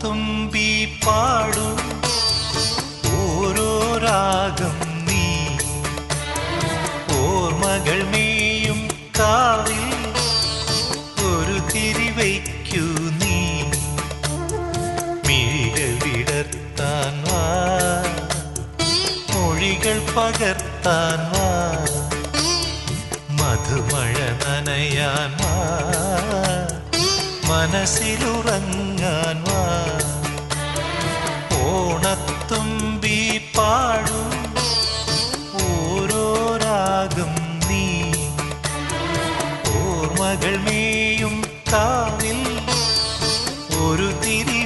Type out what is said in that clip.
ഓണത്തുമ്പി പാടു. ഓരോ രാഗം നീ. ഓർമ്മകൾ മേയും കാവിൽ. ഒരു തിരിവയ്ക്കു നീ. മിഴികൾ വാ. മൊഴികൾ പകർത്താൻ വാ. മധുമഴ നനയാൻ വാ. മനസ്സിലുറങ്ങാൻ വാ. ഓണത്തുമ്പി പാടും. ഓരോ രാഗം നീ. ഓർമ്മകൾ മേയും കാവിൽ ഒരു തിരി